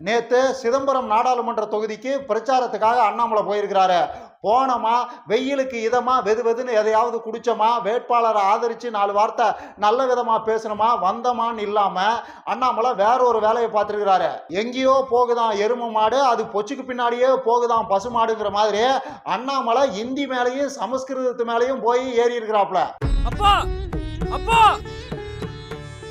நேத்து சிதம்பரம் நாடாளுமன்ற தொகுதிக்கு பிரச்சாரத்துக்காக அண்ணாமலை போயிருக்கிறாரு. போனோமா? வெயிலுக்கு இதமா? வெது வெதுன்னு எதையாவது குடிச்சோமா? வேட்பாளரை ஆதரிச்சு நாலு வார்த்தை நல்ல விதமா பேசணுமா? வந்தமான்னு இல்லாம அண்ணாமலை வேற ஒரு வேலையை பார்த்துருக்கிறாரு. எங்கேயோ போகுதான் எரும மாடு அது பொச்சுக்கு பின்னாடியே போகுதான் பசு மாடுங்கிற மாதிரி அண்ணாமலை இந்தி மேலேயும் சமஸ்கிருதத்து மேலேயும் போய் ஏறி இருக்கிறாப்ல அப்பா! அப்பா!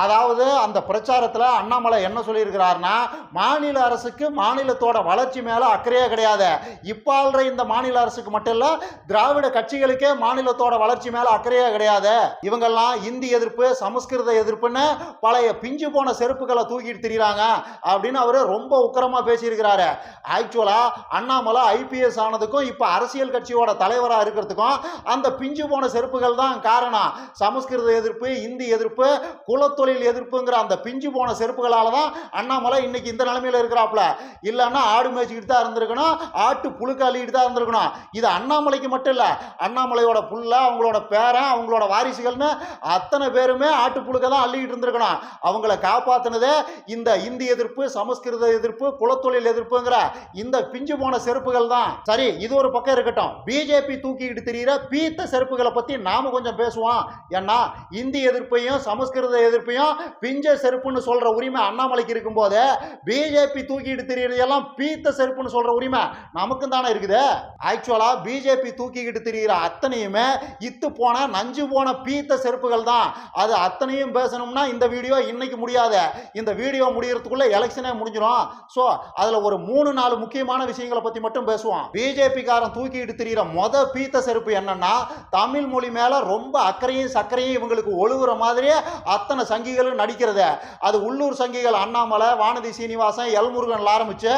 அதாவது அந்த பிரச்சாரத்தில் அண்ணாமலை என்ன சொல்லியிருக்கிறாருன்னா மாநில அரசுக்கு மாநிலத்தோட வளர்ச்சி மேலே அக்கறையே கிடையாது. இப்போ ஆள்ற இந்த மாநில அரசுக்கு மட்டும் இல்லை திராவிட கட்சிகளுக்கே மாநிலத்தோட வளர்ச்சி மேலே அக்கறையே கிடையாது. இவங்கெல்லாம் இந்தி எதிர்ப்பு சமஸ்கிருத எதிர்ப்புன்னு பழைய பிஞ்சு போன செருப்புகளை தூக்கிட்டு திரிகிறாங்க அப்படின்னு அவர் ரொம்ப உக்கிரமாக பேசியிருக்கிறாரு. ஆக்சுவலாக அண்ணாமலை ஐபிஎஸ் ஆனதுக்கும் இப்போ அரசியல் கட்சியோட தலைவராக இருக்கிறதுக்கும் அந்த பிஞ்சு போன செருப்புகள் தான் காரணம். சமஸ்கிருத எதிர்ப்பு இந்தி எதிர்ப்பு தொழில் எதிர்ப்புங்கிற அந்த பிஞ்சு போன செருப்புகளால தான் அண்ணாமலை இன்னைக்கு இந்த நிலைமையில் இருக்கிறாப்புல. இல்லைன்னா ஆடு மேய்ச்சிக்கிட்டு தான் இருந்திருக்கணும் ஆட்டு புழுக்க அள்ளிக்கிட்டு தான் இருந்திருக்கணும். இது அண்ணாமலைக்கு மட்டும் இல்லை அண்ணாமலையோட புள்ள அவங்களோட பேரன் அவங்களோட வாரிசுகள்னு அத்தனை பேருமே ஆட்டு புழுக்க தான் அள்ளிக்கிட்டு இருந்திருக்கணும். அவங்கள காப்பாற்றினதே இந்த இந்தி எதிர்ப்பு சமஸ்கிருத எதிர்ப்பு குலத்தொழில் எதிர்ப்புங்கிற இந்த பிஞ்சு போன செருப்புகள் தான். சரி இது ஒரு பக்கம் இருக்கட்டும். பிஜேபி தூக்கிக்கிட்டு தெரியிற பீத்த செருப்புகளை பற்றி நாம கொஞ்சம் பேசுவோம். ஏன்னா இந்தி எதிர்ப்பையும் சமஸ்கிருத எதிர்ப்பையும் பிஞ்ச செருப்புன்னு சொல்ற உரிமை அண்ணாமலைக்கு இருக்கும்போது பிஜேபி தூக்கிட்டு தெரியறதெல்லாம் பீத்த செருப்புன்னு சொல்ற உரிமை நமக்கும் தானே இருக்குது. ஆக்சுவலா பிஜேபி தூக்கிக்கிட்டு திரிகிற அத்தனையுமே இத்து போன நஞ்சு போன பீத்த செருப்புகள் தான். அது அத்தனையும் பேசணும்னா இந்த வீடியோ இன்னைக்கு முடியாது. இந்த வீடியோ முடியறதுக்குள்ள எலெக்ஷனே முடிஞ்சிடும் ஸோ அதில் ஒரு மூணு நாலு முக்கியமான விஷயங்களை பற்றி மட்டும் பேசுவோம். பிஜேபி காரன் தூக்கிட்டு திரிகிற மொத பீத்த செருப்பு என்னன்னா தமிழ் மொழி மேலே ரொம்ப அக்கறையும் சக்கரையும் இவங்களுக்கு ஒழுகுற மாதிரியே அத்தனை சங்கிகளும் நடிக்கிறது. அது உள்ளூர் சங்கிகள் அண்ணாமலை வானதி சீனிவாசன் எல்முருகன்ல ஆரம்பிச்சு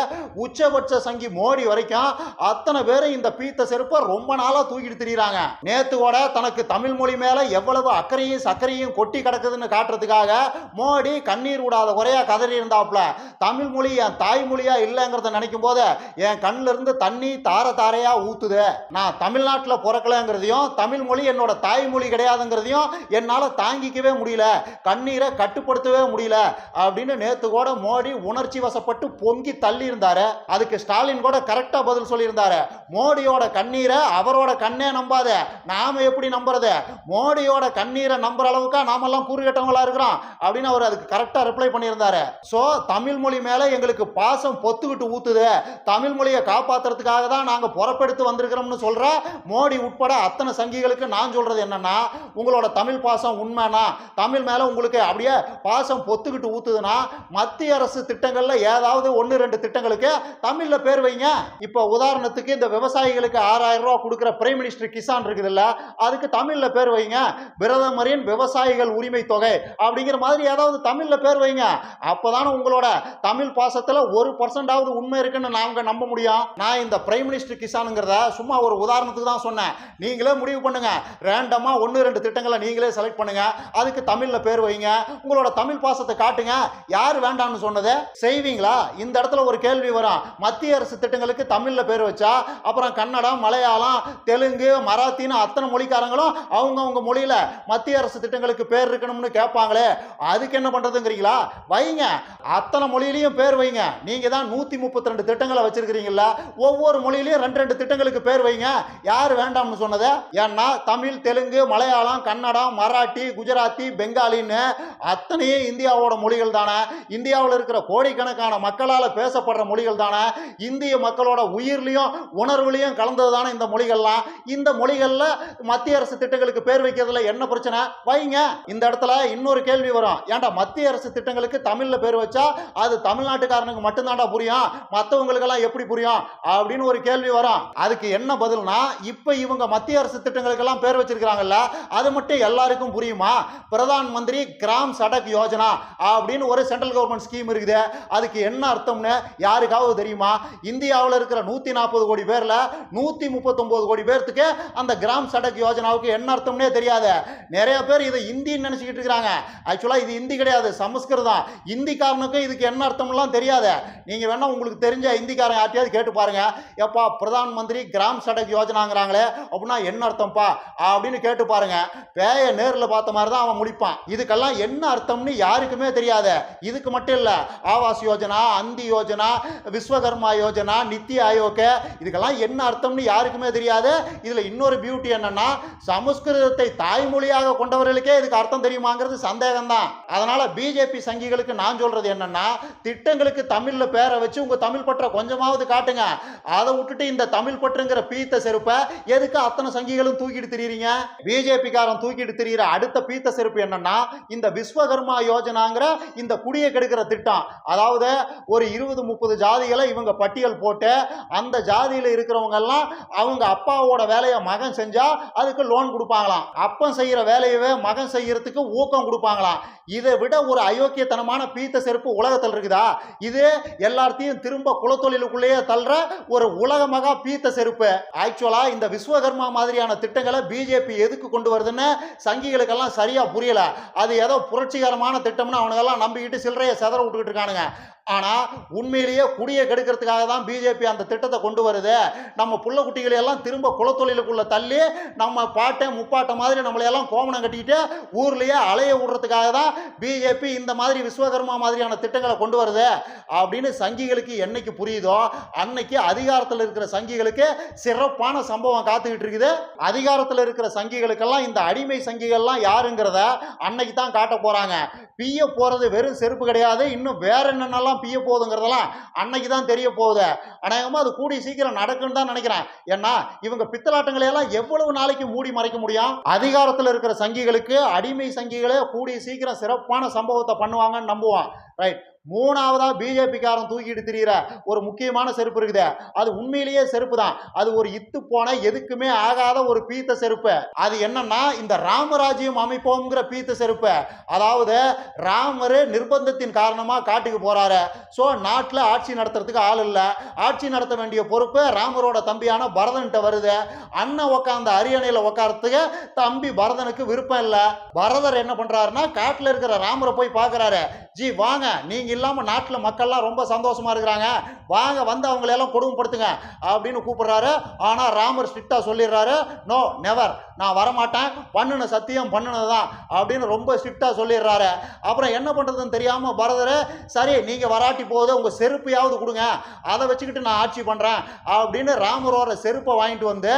உச்சபட்ச சங்கி மோடி வரைக்கும் அத்தனை பேரும் இந்த பீத்த செருப்பை ரொம்ப நாளாக தூக்கிட்டு திரியிறாங்க. நேத்து கூட தனக்கு தமிழ் மொழி மேல எவ்வளவு அக்கறையும் சக்கரையும் கொட்டி கிடக்குதுன்னு காட்டுறதுக்காக மோடி கண்ணீர் விடாத குறையா கதறி இருந்தாப்ல தமிழ் மொழி என் தாய்மொழியா இல்லைங்கிறத நினைக்கும் போது என் கண்ணுல இருந்து தண்ணி தார தாரையா ஊத்துது. நான் தமிழ்நாட்டில் பிறக்கலங்கிறதையும் தமிழ் மொழி என்னோட தாய்மொழி கிடையாதுங்கிறதையும் என்னால் தாங்கிக்கவே முடியல. கண்ணீர் கட்டுப்படுத்தவே முடியல அப்படின்னு நேற்று கூட மோடி உணர்ச்சி வசப்பட்டு பொங்கி தள்ளி இருந்தாரு அதுக்கு ஸ்டாலின் கூட கரெக்டா பதில் சொல்லியிருந்தாரு. மோடியோட கண்ணீரை அவரோட கண்ணே நம்பாத. நாம எப்படி நம்புறது? மோடியோட கண்ணீரை நம்புற அளவுக்கா நாமெல்லாம் கூறுகட்டவங்களா இருக்கிறோம் அப்படின்னு அவர் அதுக்கு கரெக்டாக ரிப்ளை பண்ணியிருந்தாரு. ஸோ தமிழ் மொழி மேலே எங்களுக்கு பாசம் பொத்துக்கிட்டு ஊத்துது. தமிழ் மொழியை காப்பாத்துறதுக்காக தான் நாங்கள் புறப்படுத்து வந்திருக்கிறோம்னு சொல்ற மோடி உட்பட அத்தனை சங்கிகளுக்கு நான் சொல்றது என்னன்னா உங்களோட தமிழ் பாசம் உண்மைனா தமிழ் மேலே உங்களுக்கு அப்படியே பாசம் பொத்துக்கிட்டு ஊத்துதுன்னா மத்திய அரசு திட்டங்கள்ல ஏதாவது ஒன்று ரெண்டு திட்டங்களுக்கு தமிழ்ல பேர் வைங்க. இப்போ உதாரணத்துக்கு இந்த விவசாயிகளுக்கு ஆறாயிரம் ரூபாய் கொடுக்குற பிரைம் மினிஸ்டர் கிசான் இருக்குதுல்ல அதுக்கு தமிழ்ல பேர் வைங்க. பிரதமரின் விவசாயிகள் உரிமை தொகை அப்படிங்கிற மாதிரி ஏதாவது தமிழ்ல பேர் வைங்க. அப்போதானே உங்களோட தமிழ் பாசத்துல ஒரு பர்சன்டாவது உண்மை இருக்குன்னு நாங்க நம்ப முடியும். நான் இந்த பிரைம் மினிஸ்டர் கிசானுங்கிறத சும்மா ஒரு உதாரணத்துக்கு தான் சொன்னேன். நீங்களே முடிவு பண்ணுங்க. ரேண்டமா ஒன்று ரெண்டு திட்டங்களை நீங்களே செலக்ட் பண்ணுங்க. அதுக்கு தமிழ்ல பேர் வைங்க. உங்களோட தமிழ் பாசத்தை காட்டுங்க. யார் வேண்டாம்னு சொன்னது செய்வீங்களா? இந்த இடத்துல ஒரு கேள்வி வரும். மத்திய அரசு திட்டங்களுக்கு தமிழில் பேர் வச்சா அப்புறம் கன்னடம் மலையாளம் தெலுங்கு மராத்தின்னு அத்தனை மொழிக்காரங்களும் அவங்கவுங்க மொழியில் மத்திய அரசு திட்டங்களுக்கு பேர் இருக்கணும்னு கேட்பாங்களே. அதுக்கு என்ன பண்ணுறதுங்கிறீங்களா வைங்க. அத்தனை மொழியிலையும் பேர் வைங்க. நீங்கள் தான் நூற்றி முப்பத்தி ரெண்டு திட்டங்களை வச்சிருக்கிறீங்களா ஒவ்வொரு மொழியிலையும் ரெண்டு ரெண்டு திட்டங்களுக்கு பேர் வைங்க. யார் வேண்டாம்னு சொன்னது? ஏன்னா தமிழ் தெலுங்கு மலையாளம் கன்னடம் மராட்டி குஜராத்தி பெங்காலின்னு அத்தனையே இந்தியாவோட மொழிகள் தானே? இந்தியாவில் இருக்கிற கோடிக்கணக்கான மக்களால் பேசப்படுற மொழிகள் தானே? இந்திய மக்களோட உயிர்லையும் உணர்வுலையும் கலந்தது தானே இந்த மொழிகள்லாம்? இந்த மொழிகளில் மத்திய அரசு திட்டங்களுக்கு பேர் வைக்கிறதுல என்ன பிரச்சனை? வைங்க. இந்த இடத்துல இன்னொரு கேள்வி வரும். ஏன்டா மத்திய அரசு திட்டங்களுக்கு தமிழில் பேர் வச்சா அது தமிழ்நாட்டுக்காரனுக்கு மட்டும்தான்டா புரியும்? மற்றவங்களுக்கெல்லாம் எப்படி புரியும்? அப்படின்னு ஒரு கேள்வி வரும். அதுக்கு என்ன பதில்னா இப்போ இவங்க மத்திய அரசு திட்டங்களுக்கெல்லாம் பேர் வச்சிருக்கிறாங்கல்ல அது மட்டும் எல்லாருக்கும் புரியுமா? பிரதான் மந்திரி கிராம் சடக் யோஜனா அப்படின்னு ஒரு சென்ட்ரல் கவர்மெண்ட் ஸ்கீம் இருக்குது. அதுக்கு என்ன அர்த்தம்னு யாருக்காவது தெரியுமா? இந்தியாவில் இருக்கிற நூற்றி நாற்பது கோடி பேரில் நூற்றி முப்பத்தொம்போது கோடி பேர்த்துக்கு அந்த கிராம் சடக் யோஜனாவுக்கு என்ன அர்த்தம்னே தெரியாது. நிறைய பேர் இதை இந்தின்னு நினச்சிக்கிட்டு இருக்கிறாங்க. ஆக்சுவலாக இது ஹிந்தி கிடையாது சமஸ்கிருதம் இந்திக்காரனுக்கும் இதுக்கு என்ன அர்த்தம்லாம் தெரியாது. நீங்கள் வேணால் உங்களுக்கு தெரிஞ்ச இந்திக்காரன் யார்ட்டையாவது கேட்டு பாருங்க. எப்பா பிரதான் மந்திரி கிராம் சடக் யோஜனாங்கிறாங்களே அப்படின்னா என்ன அர்த்தம்ப்பா? அப்படின்னு கேட்டு பாருங்கள் பேய நேரில் பார்த்த மாதிரி தான் அவன் முடிப்பான். இதுக்கெல்லாம் என்ன அர்த்தம்னு யாருக்குமே தெரியாது. இதுக்கு மட்டும் இல்லை ஆவாஸ் யோஜனா அந்தி யோஜனா விஸ்வகர்மா யோஜனா நித்தி ஆயோக இதுக்கெல்லாம் என்ன அர்த்தம்னு யாருக்குமே தெரியாது. இதில் இன்னொரு பியூட்டி என்னன்னா சமஸ்கிருதத்தை தாய்மொழியாக கொண்டவர்களுக்கே இதுக்கு அர்த்தம் தெரியுமாங்கிறது சந்தேகம்தான். அதனால பிஜேபி சங்கிகளுக்கு நான் சொல்றது என்னன்னா திட்டங்களுக்கு தமிழ்ல பேரை வச்சு உங்க தமிழ் பற்ற கொஞ்சமாவது காட்டுங்க. அதை விட்டுட்டு இந்த தமிழ் பற்றுங்கிற பீத்த செருப்பை எதுக்கு அத்தனை சங்கிகளும் தூக்கிட்டு தெரியுறீங்க? பிஜேபிக்காரன் தூக்கிட்டு திரியிற அடுத்த பீத்த செருப்பு என்னன்னா இந்த இந்த விஸ்வகர்மா யோஜனாங்கிற இந்த குடியை கெடுக்கிற திட்டம். அதாவது ஒரு இருபது முப்பது ஜாதிகளை இவங்க பட்டியல் போட்டு அந்த ஜாதியில் இருக்கிறவங்க எல்லாம் அவங்க அப்பாவோட வேலையை மகன் செஞ்சா அதுக்கு லோன் கொடுப்பாங்களாம். அப்பன் செய்யற வேலையவே மகன் செய்யறதுக்கு ஊக்கம் கொடுப்பாங்களாம். இதை விட ஒரு அயோக்கியத்தனமான பீத்த செருப்பு உலகத்தில் இருக்குதா? இது எல்லாத்தையும் திரும்ப குலத்தொழிலுக்குள்ளேயே தள்ளுற ஒரு உலகமகா பீத்த செருப்பு. ஆக்சுவலா இந்த விஸ்வகர்மா மாதிரியான திட்டங்களை பிஜேபி எதுக்கு கொண்டு வருதுன்னு சங்கிகளுக்கெல்லாம் சரியா புரியல. அது எதை ஏதோ புரட்சிகரமான திட்டம்னு அவனுங்கெல்லாம் நம்பிக்கிட்டு சில்லறையை செதற விட்டுக்கிட்டு இருக்கானுங்க. ஆனால் உண்மையிலேயே குடியை கெடுக்கிறதுக்காக தான் பிஜேபி அந்த திட்டத்தை கொண்டு வருது. நம்ம புள்ள குட்டிகளை எல்லாம் திரும்ப குலத்தொழிலுக்குள்ளே தள்ளி நம்ம பாட்டை முப்பாட்டை மாதிரி நம்மளையெல்லாம் கோமணம் கட்டிக்கிட்டு ஊர்லேயே அலைய விடுறதுக்காக தான் பிஜேபி இந்த மாதிரி விஸ்வகர்மா மாதிரியான திட்டங்களை கொண்டு வருது. அப்படின்னு சங்கிகளுக்கு என்னைக்கு புரியுதோ அன்னைக்கு அதிகாரத்தில் இருக்கிற சங்கிகளுக்கு சிறப்பான சம்பவம் காத்துக்கிட்டு இருக்குது. அதிகாரத்தில் இருக்கிற சங்கிகளுக்கெல்லாம் இந்த அடிமை சங்கிகள்லாம் யாருங்கிறத அன்னைக்கு தான் காட்ட போறாங்க. பிய போறது வெறும் செருப்பு கிடையாது. இன்னும் வேற என்னென்னலாம் பிய போகுதுங்கிறதெல்லாம் அன்னைக்கு தான் தெரிய போகுது. அநேகமாக அது கூடி சீக்கிரம் நடக்குன்னு தான் நினைக்கிறேன். ஏன்னா இவங்க பித்தலாட்டங்களை எல்லாம் எவ்வளவு நாளைக்கு மூடி மறைக்க முடியும்? அதிகாரத்தில் இருக்கிற சங்கிகளுக்கு அடிமை சங்கிகளே கூடிய சீக்கிரம் சிறப்பான சம்பவத்தை பண்ணுவாங்கன்னு நம்புவான் ரைட் மூணாவதா பிஜேபிக்காரன் தூக்கிட்டு திரியிற ஒரு முக்கியமான செருப்பு இருக்குது. அது உண்மையிலேயே செருப்பு தான் அது ஒரு இத்து போன எதுக்குமே ஆகாத ஒரு பீத்த செருப்பு. அது என்னன்னா இந்த ராமராஜ்யம் அமைப்போம்ங்கிற பீத்த செருப்பு. அதாவது ராமர் நிர்பந்தத்தின் காரணமா காட்டுக்கு போறாரு. ஸோ நாட்டில் ஆட்சி நடத்துறதுக்கு ஆள் இல்லை. ஆட்சி நடத்த வேண்டிய பொறுப்பு ராமரோட தம்பியான பரதன்கிட்ட வருது. அண்ணன் உட்கார்ந்த அரியணையில் உட்காரத்துக்கு தம்பி பரதனுக்கு விருப்பம் இல்லை. பரதர் என்ன பண்றாருன்னா காட்டில் இருக்கிற ராமரை போய் பார்க்கறாரு ஜி வாங்க. நீங்க இல்லாமல் நாட்டில் மக்கள்லாம் ரொம்ப சந்தோஷமாக இருக்கிறாங்க. வாங்க வந்து அவங்களையெல்லாம் கொடுமைப்படுத்துங்க அப்படின்னு கூப்பிடுறாரு. ஆனால் ராமர் ஸ்ட்ரிக்டாக சொல்லிடுறாரு. நோ நெவர் நான் வரமாட்டேன். பண்ணுன சத்தியம் பண்ணுனது தான் அப்படின்னு ரொம்ப ஸ்ட்ரிக்டாக சொல்லிடுறாரு. அப்புறம் என்ன பண்ணுறதுன்னு தெரியாமல் பரதர் சரி நீங்கள் வராட்டி போகுது. உங்கள் செருப்பையாவது கொடுங்க. அதை வச்சுக்கிட்டு நான் ஆட்சி பண்ணுறேன் அப்படின்னு ராமரோட செருப்பை வாங்கிட்டு வந்து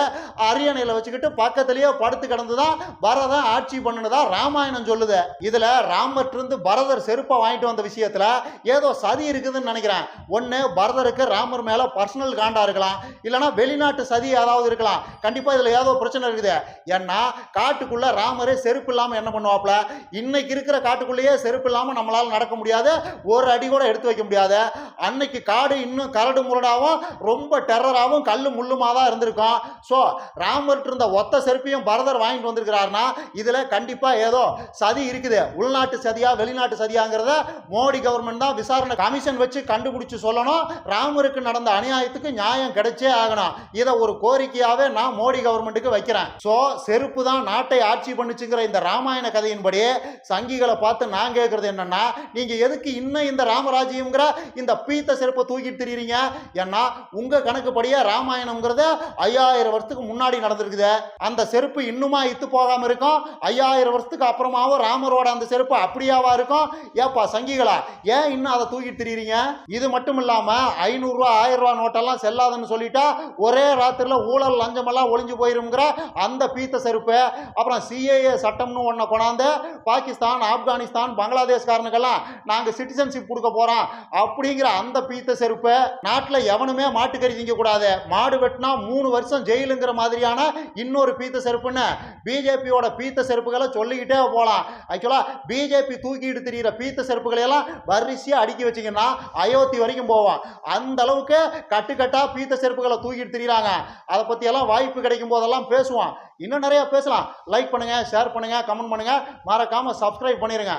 அரியணையில் வச்சுக்கிட்டு பக்கத்துலேயே படுத்து கிடந்து தான் பரதன் ஆட்சி பண்ணுனதா ராமாயணம் சொல்லுது. இதில் ராமர்ட்டிருந்து பரதர் செருப்பை வாங்கிட்டு வந்த விஷயத்தில் ஏதோ சதி இருக்குதுன்னு நினைக்கிறேன். ஒன்று பரதருக்கு ராமர் மேல பர்சனல் காண்டா இருக்கலாம். இல்லைன்னா வெளிநாட்டு சதி ஏதாவது இருக்கலாம். கண்டிப்பாக இதில் ஏதோ பிரச்சனை இருக்குது. ஏன்னா காட்டுக்குள்ள ராமரே செருப்பு இல்லாமல் என்ன பண்ணுவாப்ல இன்னைக்கு இருக்கிற காட்டுக்குள்ளேயே செருப்பு இல்லாமல் நம்மளால நடக்க முடியாது. ஒரு அடி கூட எடுத்து வைக்க முடியாது. அன்னைக்கு காடு இன்னும் கரடு முரடாவும் ரொம்ப டெரராகவும் கல் முள்ளுமாக தான் இருந்திருக்கும். ஸோ ராமர்கிட்ட இருந்த ஒத்த செருப்பையும் பரதர் வாங்கிட்டு வந்திருக்கிறாருன்னா இதில் கண்டிப்பாக ஏதோ சதி இருக்குது. உள்நாட்டு சதியா வெளிநாட்டு சதியாங்கிறத மோடி கவர்மெண்ட் தான் விசாரணை கமிஷன் வச்சு கண்டுபிடிச்சு சொல்லணும். ராமருக்கு நடந்த அநியாயத்துக்கு நியாயம் கிடைச்சே ஆகணும். இதை ஒரு கோரிக்கையாவே நான் மோடி கவர்மெண்ட்டுக்கு வைக்கிறேன். ஸோ செருப்பு தான் நாட்டை ஆட்சி பண்ணுச்சுங்கிற இந்த ராமாயண கதையின்படி சங்கிகளை பார்த்து நான் கேட்கறது என்னன்னா நீங்க எதுக்கு இன்னும் இந்த ராமராஜ்யம்ங்கிற இந்த பீத்த செருப்பை தூக்கிட்டு திரியிறீங்க? ஏன்னா உங்க கணக்குப்படியே ராமாயணம்ங்கிறது ஐயாயிரம் வருஷத்துக்கு முன்னாடி நடந்திருக்குது. அந்த செருப்பு இன்னுமா இத்து போகாம இருக்கும்? ஐயாயிரம் வருஷத்துக்கு அப்புறமாவும் ராமரோட அந்த செருப்பு அப்படியாவா இருக்கும்? ஏப்பா சங்கிகளா ஏன் இன்னும் அதை தூக்கிட்டு திரியுறீங்க? இது மட்டும் இல்லாம ஐநூறுரூவா ஆயிரம் ரூபா நோட்டெல்லாம் செல்லாதுன்னு சொல்லிட்டா ஒரே ராத்திரில ஊழல் லஞ்சமெல்லாம் ஒளிஞ்சு போயிருங்கிற அந்த பீத்த செருப்பு. அப்புறம் சிஏஏ சட்டம்னு ஒன்றை கொண்டாந்து பாகிஸ்தான் ஆப்கானிஸ்தான் பங்களாதேஷ்காரனுக்கெல்லாம் நாங்கள் சிட்டிசன்ஷிப் கொடுக்க போகிறோம் அப்படிங்கிற அந்த பீத்த செருப்பு நாட்டில் எவனுமே மாட்டுக்கறி திங்கக்கூடாது மாடு வெட்டினா மூணு வருஷம் ஜெயிலுங்கிற மாதிரியான இன்னொரு பீத்த செருப்புன்னு பிஜேபியோட பீத்த செருப்புகளை சொல்லிக்கிட்டே போகலாம் ஆக்சுவலாக பிஜேபி தூக்கிட்டு திரிகிற பீத்த செருப்புகளை எல்லாம் கடைசியாக அடுக்கி வச்சிங்கன்னா அயோத்தி வரைக்கும் போவோம் அந்த அளவுக்கு கட்டுக்கட்டாக பீத்த செருப்புகளை தூக்கிட்டு திரியிறாங்க. அதை பற்றியெல்லாம் வாய்ப்பு கிடைக்கும் போதெல்லாம் பேசுவோம் இன்னும் நிறையா பேசலாம். லைக் பண்ணுங்கள் ஷேர் பண்ணுங்கள் கமெண்ட் பண்ணுங்கள் மறக்காமல் சப்ஸ்கிரைப் பண்ணிடுங்க